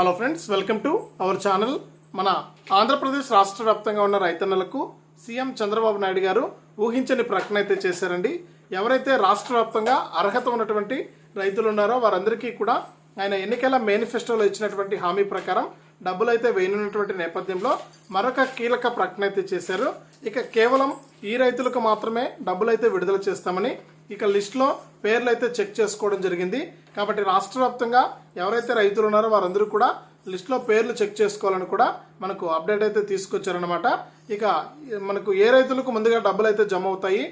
Hello friends welcome to our channel మన ఆంధ్రప్రదేశ్ రాష్ట్ర వ్యాప్తంగా ఉన్న రైతన్నలకు సీఎం చంద్రబాబు నాయుడు గారు ఊహించని ప్రకటన అయితే చేశారండి. ఎవరైతే రాష్ట్ర వ్యాప్తంగా అర్హత ఉన్నటువంటి రైతులు ఉన్నారో వారందరికీ కూడా ఆయన ఎన్నికల మేనిఫెస్టోలో ఇచ్చినటువంటి హామీ ప్రకారం డబ్బులు అయితే వేయనున్నటువంటి నేపథ్యంలో మరొక కీలక ప్రకటన అయితే చేశారు. ఇక కేవలం ఈ రైతులకు మాత్రమే డబ్బులు అయితే విడుదల చేస్తామని ఇక లిస్ట్లో పేర్లు అయితే చెక్ చేసుకోవడం జరిగింది. కాబట్టి రాష్ట్ర వ్యాప్తంగా ఎవరైతే రైతులు ఉన్నారో వారందరూ కూడా లిస్ట్లో పేర్లు చెక్ చేసుకోవాలని కూడా మనకు అప్డేట్ అయితే తీసుకొచ్చారనమాట ఇక మనకు ఏ రైతులకు ముందుగా డబ్బులు అయితే జమ అవుతాయి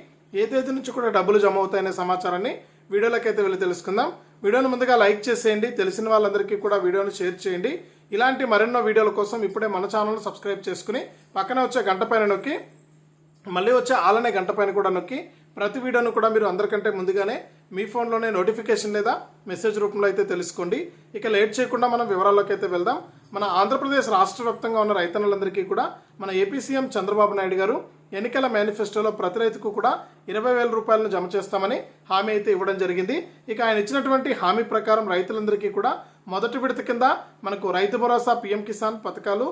ఏ తేదీ నుంచి కూడా డబ్బులు జమ అవుతాయనే సమాచారాన్ని వీడియోలకైతే వెళ్ళి తెలుసుకుందాం. వీడియోను ముందుగా లైక్ చేసేయండి తెలిసిన వాళ్ళందరికీ కూడా వీడియోను షేర్ చేయండి. ఇలాంటి మరెన్నో వీడియోల కోసం ఇప్పుడే మన ఛానల్ను సబ్స్క్రైబ్ చేసుకుని పక్కనే వచ్చే గంట పైన నొక్కి మళ్ళీ వచ్చే ఆలనే గంట పైన కూడా నొక్కి ప్రతి వీడియోను కూడా మీరు అందరికంటే ముందుగానే మీ ఫోన్లోనే నోటిఫికేషన్ లేదా మెసేజ్ రూపంలో అయితే తెలుసుకోండి. ఇక లేట్ చేయకుండా మనం వివరాల్లోకి అయితే వెళ్దాం. మన ఆంధ్రప్రదేశ్ రాష్ట్ర వ్యాప్తంగా ఉన్న రైతన్నులందరికీ కూడా మన ఏపీ సీఎం చంద్రబాబు నాయుడు గారు ఎన్నికల మేనిఫెస్టోలో ప్రతి రైతుకు కూడా ఇరవై వేల రూపాయలను జమ చేస్తామని హామీ అయితే ఇవ్వడం జరిగింది. ఇక ఆయన ఇచ్చినటువంటి హామీ ప్రకారం రైతులందరికీ కూడా మొదటి విడత కింద మనకు రైతు భరోసా పీఎం కిసాన్ పథకాలు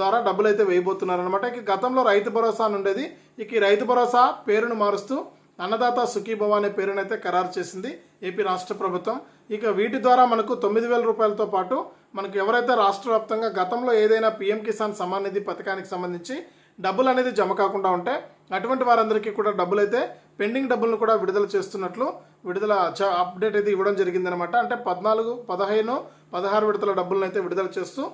ద్వారా డబ్బులు అయితే వేయబోతున్నారు అనమాట ఇక గతంలో రైతు భరోసా అని ఉండేది. ఇక ఈ రైతు భరోసా పేరును మారుస్తూ అన్నదాత సుఖీభవ అనే పేరునైతే ఖరారు చేసింది ఏపీ రాష్ట్ర ప్రభుత్వం. ఇక వీటి ద్వారా మనకు తొమ్మిది వేల రూపాయలతో పాటు మనకు ఎవరైతే రాష్ట్ర వ్యాప్తంగా గతంలో ఏదైనా పీఎం కిసాన్ సమ్మాన్ నిధి పథకానికి సంబంధించి డబ్బులు అనేది జమ కాకుండా ఉంటే అటువంటి వారందరికీ కూడా డబ్బులు అయితే పెండింగ్ డబ్బులను కూడా విడుదల చేస్తున్నట్లు విడుదల అప్డేట్ అయితే ఇవ్వడం జరిగిందనమాట అంటే పద్నాలుగు పదహైను పదహారు విడతల డబ్బులను అయితే విడుదల చేస్తూ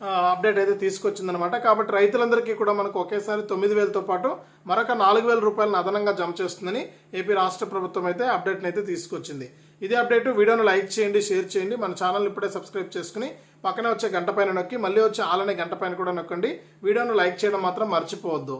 అప్డేట్ అయితే తీసుకొచ్చిందనమాట కాబట్టి రైతులందరికీ కూడా మనకు ఒకేసారి తొమ్మిది వేలతో పాటు మరొక నాలుగు వేల రూపాయలను అదనంగా జమ చేస్తుందని ఏపీ రాష్ట్ర ప్రభుత్వం అయితే అప్డేట్ని అయితే తీసుకొచ్చింది. ఇదే అప్డేట్ వీడియోను లైక్ చేయండి షేర్ చేయండి. మన ఛానల్ ఇప్పుడే సబ్స్క్రైబ్ చేసుకుని పక్కనే వచ్చే గంట పైన నొక్కి మళ్ళీ వచ్చే ఆలనే గంట పైన కూడా నొక్కండి. వీడియోను లైక్ చేయడం మాత్రం మర్చిపోవద్దు.